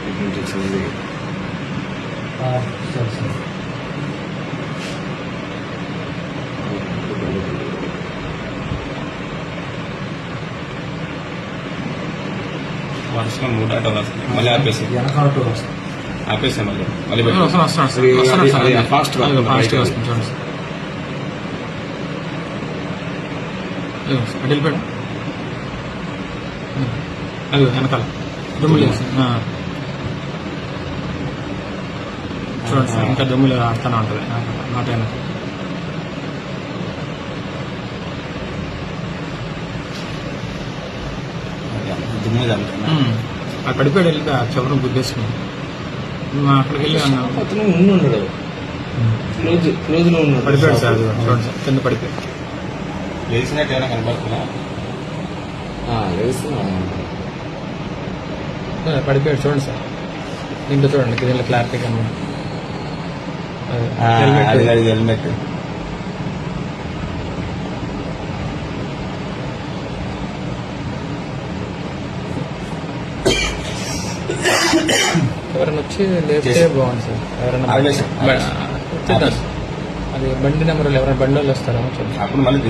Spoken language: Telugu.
ఇటు నుంచి వచ్చింది సరే సరే వరుసగా మూడు ఆటోలు వస్తాయి మళ్ళీ ఆపేసి వెనక ఆటో వస్తుంది ఆపేసా మళ్ళీ మళ్ళీ వస్తున్నాడు, పెట్టి వస్తున్నాడు, అది- వస్తున్నాడు, అదిగో వెనకాల. దుమ్ములు వేసి, ఆ. చూడండి సార్ ఇంకా దుమ్ములు ఆడుతూనే ఉంటుంది. మాట వెనక దుమ్ము. అక్కడ పడిపోయాడు వెళ్ళి చివరం గుద్దేసుకుని. మా అక్కడికి వెళ్ళి అన్నాం అతను ఉన్నాడు క్లోజ్ క్లోజ్లో ఉన్నాడు పడిపోయాడు సార్ చూడండి సార్ కింద పడిపోయాడు. లేచినట్టు ఏమైనా కనబడుతున్నా లేస్తున్నా. పడిపోయాడు. చూడండి సార్. దీంట్లో చూడండి దీంట్లో క్లారిటీ అది హెల్మెట్ ఎవరైనా వచ్చి లేపితే బాగుంది సార్. ఎవరైనా. అది బండి నెంబర్ ఎవరైనా బండి వాళ్ళు వస్తారేమో చూడండి అప్పుడు మళ్ళీ